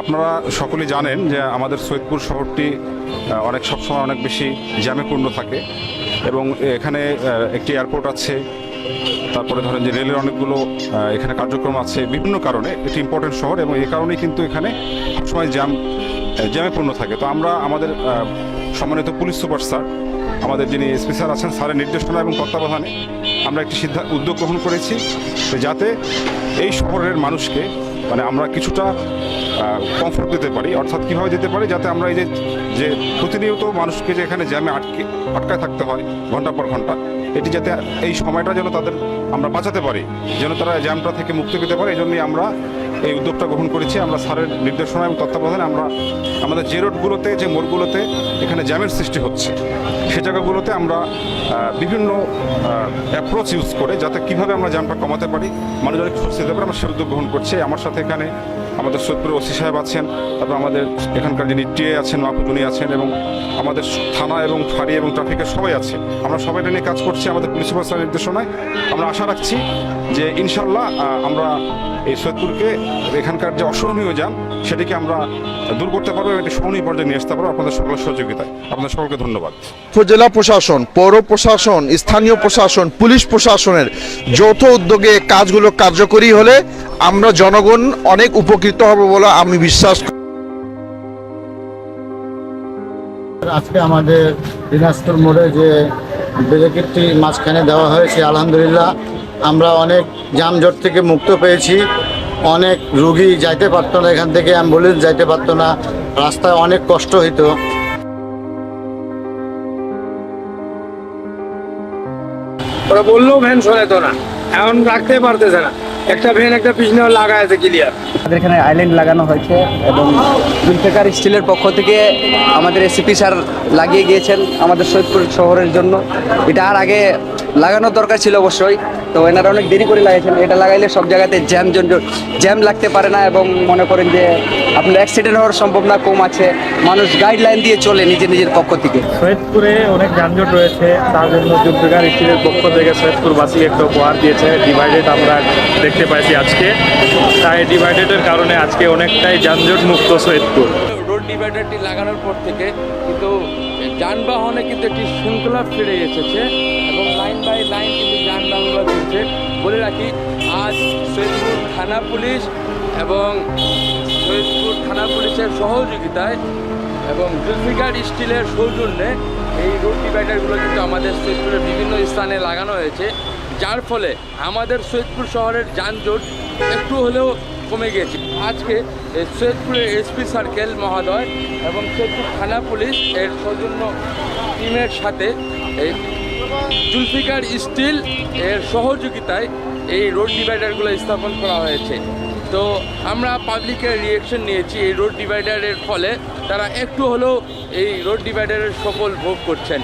আপনারা সকলে জানেন যে আমাদের সৈয়দপুর শহরটি অনেক সবসময় অনেক বেশি জ্যামে পূর্ণ থাকে এবং এখানে একটি এয়ারপোর্ট আছে, তারপরে ধরেন যে রেলের অনেকগুলো এখানে কার্যক্রম আছে বিভিন্ন কারণে, এটি ইম্পর্টেন্ট শহর এবং এই কারণেই কিন্তু এখানে সবসময় জ্যাম জ্যামে পূর্ণ থাকে। তো আমরা আমাদের সম্মানিত পুলিশ সুপার স্যার, আমাদের যিনি স্পেশাল আছেন, স্যারের নির্দেশনা এবং তত্ত্বাবধানে আমরা একটি সিদ্ধান্ত, উদ্যোগ গ্রহণ করেছি যাতে এই শহরের মানুষকে মানে আমরা কিছুটা কমফোর্ট দিতে পারি। অর্থাৎ কীভাবে দিতে পারি? যাতে আমরা এই যে যে প্রতিনিয়ত মানুষকে যে এখানে জ্যামে আটকে, আটকায় থাকতে হয় ঘণ্টা পর ঘণ্টা, এটি যাতে এই সময়টা যেন তাদের আমরা বাঁচাতে পারি, যেন তারা জ্যামটা থেকে মুক্তি পেতে পারে, এই জন্যই আমরা এই উদ্যোগটা গ্রহণ করেছি। আমরা স্যারের নির্দেশনা এবং তত্ত্বাবধানে আমরা আমাদের যে রোডগুলোতে, যে মোড়গুলোতে এখানে জ্যামের সৃষ্টি হচ্ছে, সে জায়গাগুলোতে আমরা বিভিন্ন অ্যাপ্রোচ ইউজ করে যাতে কীভাবে আমরা জ্যামটা কমাতে পারি মানুষজনকে স্বস্তি দিতে পারি, আমরা সে উদ্যোগ গ্রহণ করছি। আমার সাথে এখানে আমাদের সৈয়দপুর ওসি সাহেব আছেন, তারপর আমাদের এখানকার যিনি টিএ আছেন মাহফুজুনি আছেন এবং আমাদের থানা এবং ফাঁড়ি এবং ট্রাফিকের সবাই আছে। আমরা সবাই নিয়ে কাজ করছি আমাদের পুলিশ সুপার নির্দেশনায়। আমরা আশা রাখছি যে ইনশাল্লাহ আমরা এই সৈয়দপুরকে এখানকার যে অসহনীয় যান সেটিকে আমরা দূর করতে পারব এবং একটি সহনীয় পর্যায়ে নিয়ে আসতে পারব। আপনাদের সকলের সহযোগিতায়। আপনাদের সকলকে ধন্যবাদ। উপজেলা প্রশাসন পৌর প্রশাসন স্থানীয় প্রশাসন পুলিশ প্রশাসনের যৌথ উদ্যোগে কাজগুলো কার্যকরী হলে আমরা জনগণ অনেক উপকৃত হব বলে আমি বিশ্বাস করি। আজকে আমাদের দিনাজপুর মোড়ে যে ব্যারিকেডটি মাঝখানে দেওয়া হয়েছে আলহামদুলিল্লাহ আমরা অনেক যানজট থেকে মুক্ত পেয়েছি। অনেক রুগী যাইতে পারতো না এখান থেকে অ্যাম্বুলেন্স যাইতে পারতো না রাস্তায় অনেক কষ্ট হইতো। ওরা বললেও ভ্যান সরাইতো না। এখন রাখতে পারতেছে না। একটা ভ্যান একটা পিছনে লাগায় আছে ক্লিয়ার আমাদের এখানে আইল্যান্ড লাগানো হয়েছে এবং জুলফিকার স্টিলের পক্ষ থেকে আমাদের এসিপি স্যার লাগিয়ে গিয়েছেন আমাদের সৈয়দপুর শহরের জন্য। এটা আর আগে লাগানোর দরকার ছিল অবশ্যই। তো এনারা অনেক দেরি করে লাগিয়েছেন এটা লাগাইলে সব জায়গাতে জ্যাম জ্যাম লাগতে পারে না এবং মনে করেন যে আপনার অ্যাক্সিডেন্ট হওয়ার সম্ভাবনা কম আছে। মানুষ গাইডলাইন দিয়ে চলে নিজের নিজের পক্ষ থেকে। সৈয়দপুরে অনেক যানজট রয়েছে। তার জন্য জুলফিকার স্টিলের পক্ষ থেকে সৈয়দপুরবাসী একটা উপহার দিয়েছে। ডিভাইডেড আমরা দেখতে পাইছি আজকে। তাই ডিভাইডেডের কারণে আজকে অনেকটাই যানজট মুক্ত সৈয়দপুর। রোড ডিভাইডারটি লাগানোর পর থেকে কিন্তু যানবাহনে কিন্তু একটি শৃঙ্খলা ফিরে এসেছে এবং লাইন বলে রাখি, আজ সৈয়দপুর থানা পুলিশ এবং সৈয়দপুর থানা পুলিশের সহযোগিতায় এবং জুলফিকার স্টিলের সৌজন্যে এই রোড ডিভাইডারগুলো কিন্তু আমাদের সৈয়দপুরের বিভিন্ন স্থানে লাগানো হয়েছে। যার ফলে আমাদের সৈয়দপুর শহরের যানজট একটু হলেও কমে গেছে। আজকে সৈয়দপুরের এসপি সার্কেল মহোদয় এবং সৈয়দপুর থানা পুলিশ এর সৌজন্য টিমের সাথে এই জুলফিকার স্টিল এর সহযোগিতায় এই রোড ডিভাইডারগুলো স্থাপন করা হয়েছে। তো আমরা পাবলিকের রিয়েকশন নিয়েছি এই রোড ডিভাইডারের ফলে। তারা একটু হলেও এই রোড ডিভাইডারের সফল ভোগ করছেন।